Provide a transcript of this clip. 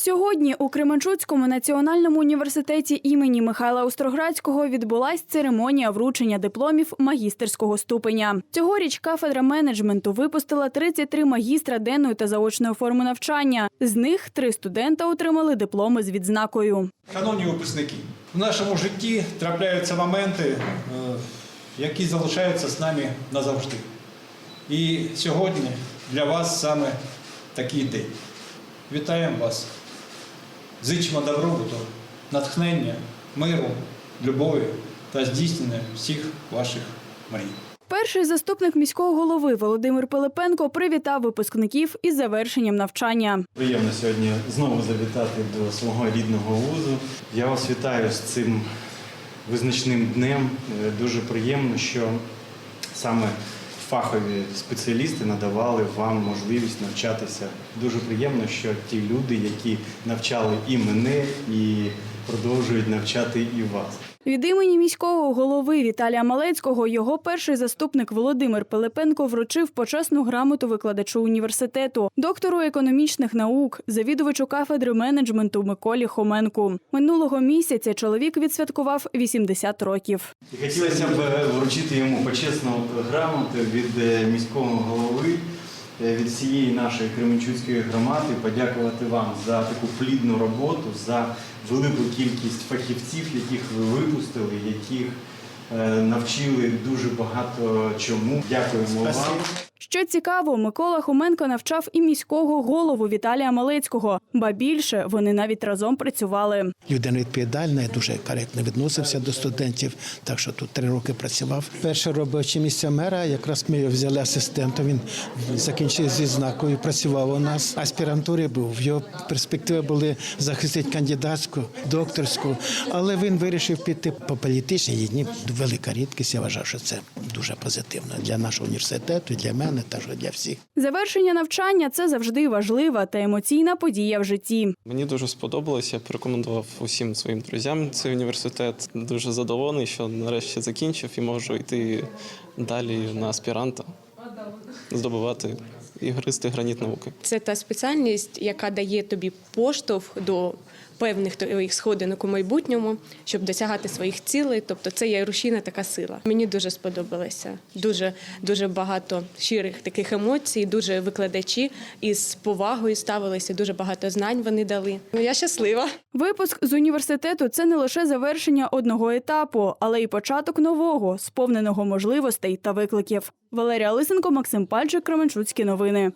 Сьогодні у Кременчуцькому національному університеті імені Михайла Остроградського відбулась церемонія вручення дипломів магістерського ступеня. Цьогоріч кафедра менеджменту випустила 33 магістра денної та заочної форми навчання. З них три студента отримали дипломи з відзнакою. Шановні випускники, в нашому житті трапляються моменти, е, які залишаються з нами назавжди. І сьогодні для вас саме такий день. Вітаємо вас. Зичимо добробуту, натхнення, миру, любові та здійснення всіх ваших мрій. Перший заступник міського голови Володимир Пилипенко привітав випускників із завершенням навчання. Приємно сьогодні знову завітати до свого рідного вузу. Я вас вітаю з цим визначним днем. Е, Дуже приємно, що саме фахові спеціалісти надавали вам можливість навчатися. Дуже приємно, що ті люди, які навчали і мене, і продовжують навчати і вас. Від імені міського голови Віталія Малецького його перший заступник Володимир Пилипенко вручив почесну грамоту викладачу університету, доктору економічних наук, завідувачу кафедри менеджменту Миколі Хоменку. Минулого місяця чоловік відсвяткував 80 років. Хотілося б е, вручити йому почесну грамоту від е, міського голови, від всієї нашої Кременчуцької громади, подякувати вам за таку плідну роботу, за велику кількість фахівців, яких ви випустили, яких е, навчили дуже багато чому. Дякуємо вам. Що цікаво, Микола Хоменко навчав і міського голову Віталія Малецького, ба більше вони навіть разом працювали. Людина відповідальна, я дуже коректно відносився до студентів, так що тут три роки працював. Перше робоче місце мера, якраз ми його взяли асистентом. Він закінчив зі знакою, працював у нас. Аспірантури був. Його перспективи були захистити кандидатську, докторську, але він вирішив піти по політичній дні. Велика рідкість. Я вважав, що це дуже позитивно для нашого університету, для мене та для всіх. Завершення навчання це завжди важлива та емоційна подія в житті. Мені дуже сподобалось. Я порекомендував усім своїм друзям цей університет. Дуже задоволений, що нарешті закінчив і можу йти далі на аспіранта, здобувати і гристи граніт науки. Це та спеціальність, яка дає тобі поштовх до певних твоїх сходинок у майбутньому, щоб досягати своїх цілей. Тобто це є рушійна така сила. Мені дуже сподобалося. Дуже дуже багато щирих таких емоцій, дуже викладачі із повагою ставилися. Дуже багато знань вони дали. Ну я щаслива. Випуск з університету це не лише завершення одного етапу, але й початок нового, сповненого можливостей та викликів. Валерія Лисенко, Максим Пальчик, Кременчуцькі новини.